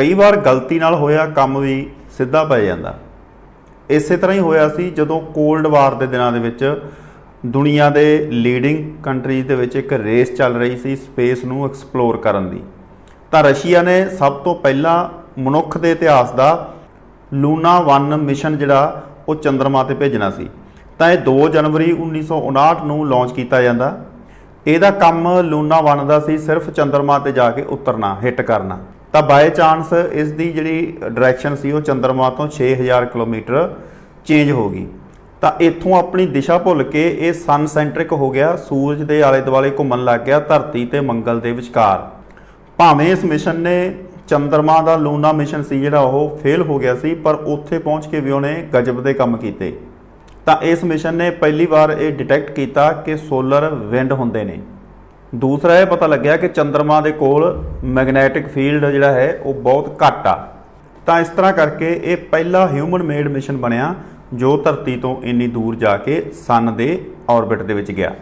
ਕਈ ਵਾਰ ਗਲਤੀ ਨਾਲ ਹੋਇਆ ਕੰਮ ਵੀ ਸਿੱਧਾ ਪੈ ਜਾਂਦਾ। ਇਸੇ ਤਰ੍ਹਾਂ ਹੀ ਹੋਇਆ ਸੀ ਜਦੋਂ ਕੋਲਡ ਵਾਰ ਦੇ ਦਿਨਾਂ ਦੇ ਵਿੱਚ ਦੁਨੀਆ ਦੇ ਲੀਡਿੰਗ ਕੰਟਰੀਜ਼ ਦੇ ਵਿੱਚ ਇੱਕ ਰੇਸ ਚੱਲ ਰਹੀ ਸੀ ਸਪੇਸ ਨੂੰ ਐਕਸਪਲੋਰ ਕਰਨ ਦੀ। ਤਾਂ ਰਸ਼ੀਆ ਨੇ ਸਭ ਤੋਂ ਪਹਿਲਾਂ ਮਨੁੱਖ ਦੇ ਇਤਿਹਾਸ ਦਾ ਲੂਨਾ 1 ਮਿਸ਼ਨ ਜਿਹੜਾ, ਉਹ ਚੰਦਰਮਾ ਤੇ ਭੇਜਣਾ ਸੀ। ਤਾਂ ਇਹ 2 ਜਨਵਰੀ 1959 ਨੂੰ ਲਾਂਚ ਕੀਤਾ ਜਾਂਦਾ। ਇਹਦਾ ਕੰਮ ਲੂਣਾ ਬਣਦਾ ਸੀ, ਸਿਰਫ ਚੰਦਰਮਾ ਤੇ ਜਾ ਕੇ ਉਤਰਨਾ, ਹਿੱਟ ਕਰਨਾ। ਤਾਂ ਬਾਈ ਚਾਂਸ ਇਸ ਦੀ ਜਿਹੜੀ ਡਾਇਰੈਕਸ਼ਨ ਸੀ, ਉਹ ਚੰਦਰਮਾ ਤੋਂ 6000 ਕਿਲੋਮੀਟਰ ਚੇਂਜ ਹੋ ਗਈ। ਤਾਂ ਇੱਥੋਂ ਆਪਣੀ ਦਿਸ਼ਾ ਭੁੱਲ ਕੇ ਇਹ ਸਨ ਸੈਂਟਰਿਕ ਹੋ ਗਿਆ, ਸੂਰਜ ਦੇ ਆਲੇ ਦੁਆਲੇ ਘੁੰਮਣ ਲੱਗ ਗਿਆ, ਧਰਤੀ ਤੇ ਮੰਗਲ ਦੇ ਵਿਚਕਾਰ। ਭਾਵੇਂ ਇਸ ਮਿਸ਼ਨ ਨੇ ਚੰਦਰਮਾ ਦਾ ਲੂਣਾ ਮਿਸ਼ਨ ਸੀ ਜਿਹੜਾ ਉਹ ਫੇਲ ਹੋ ਗਿਆ ਸੀ, ਪਰ ਉੱਥੇ ਪਹੁੰਚ ਕੇ ਵੀ ਉਹਨੇ ਗਜਬ ਦੇ ਕੰਮ ਕੀਤੇ। ਤਾਂ ਇਸ ਮਿਸ਼ਨ ਨੇ ਪਹਿਲੀ ਵਾਰ ਇਹ ਡਿਟੈਕਟ ਕੀਤਾ ਕਿ ਸੋਲਰ ਵਿੰਡ ਹੁੰਦੇ ਨੇ। ਦੂਸਰਾ ਇਹ ਪਤਾ ਲੱਗਿਆ ਕਿ ਚੰਦਰਮਾ ਦੇ ਕੋਲ ਮੈਗਨੈਟਿਕ ਫੀਲਡ ਜਿਹੜਾ ਹੈ, ਉਹ ਬਹੁਤ ਘੱਟ ਆ। ਤਾਂ ਇਸ ਤਰ੍ਹਾਂ ਕਰਕੇ ਇਹ ਪਹਿਲਾ ਹਿਊਮਨ ਮੇਡ ਮਿਸ਼ਨ ਬਣਿਆ, ਜੋ ਧਰਤੀ ਤੋਂ ਇੰਨੀ ਦੂਰ ਜਾ ਕੇ ਸਨ ਦੇ ਆਰਬਿਟ ਦੇ ਵਿੱਚ ਗਿਆ।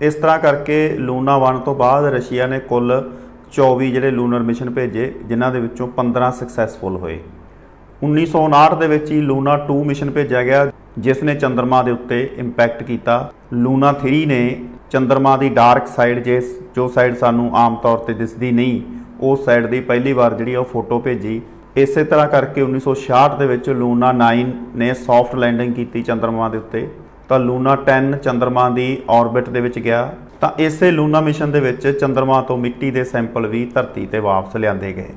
ਇਸ ਤਰ੍ਹਾਂ ਕਰਕੇ ਲੂਨਾ 1 ਤੋਂ ਬਾਅਦ ਰਸ਼ੀਆ ਨੇ ਕੁੱਲ 24 ਜਿਹੜੇ ਲੂਨਰ ਮਿਸ਼ਨ ਭੇਜੇ, ਜਿਨ੍ਹਾਂ ਦੇ ਵਿੱਚੋਂ 15 ਸਕਸੈਸਫੁਲ ਹੋਏ। 1959 ਦੇ ਵਿੱਚ ਹੀ ਲੂਨਾ 2 ਮਿਸ਼ਨ ਭੇਜਿਆ ਗਿਆ ਜਿਸ ਨੇ ਚੰਦਰਮਾ ਦੇ ਉੱਤੇ ਇੰਪੈਕਟ ਕੀਤਾ। ਲੂਨਾ 3 ਨੇ ਚੰਦਰਮਾ ਦੀ ਡਾਰਕ ਸਾਈਡ ਜੇ ਜੋ ਸਾਈਡ ਸਾਨੂੰ ਆਮ ਤੌਰ ਤੇ ਦਿਸਦੀ ਨਹੀਂ ਉਸ ਸਾਈਡ ਦੀ ਪਹਿਲੀ ਵਾਰ ਜਿਹੜੀ ਉਹ ਫੋਟੋ ਭੇਜੀ। ਇਸੇ ਤਰ੍ਹਾਂ ਕਰਕੇ 1966 ਦੇ ਵਿੱਚ ਲੂਨਾ 9 ਨੇ ਸੌਫਟ ਲੈਂਡਿੰਗ ਕੀਤੀ ਚੰਦਰਮਾ ਦੇ ਉੱਤੇ। ਤਾਂ ਲੂਨਾ 10 ਚੰਦਰਮਾ ਦੀ ਔਰਬਿਟ ਦੇ ਵਿੱਚ ਗਿਆ। ਤਾਂ ਇਸੇ ਲੂਨਾ ਮਿਸ਼ਨ ਦੇ ਵਿੱਚ ਚੰਦਰਮਾ ਤੋਂ ਮਿੱਟੀ ਦੇ ਸੈਂਪਲ ਵੀ ਧਰਤੀ ਤੇ ਵਾਪਸ ਲਿਆਂਦੇ ਗਏ।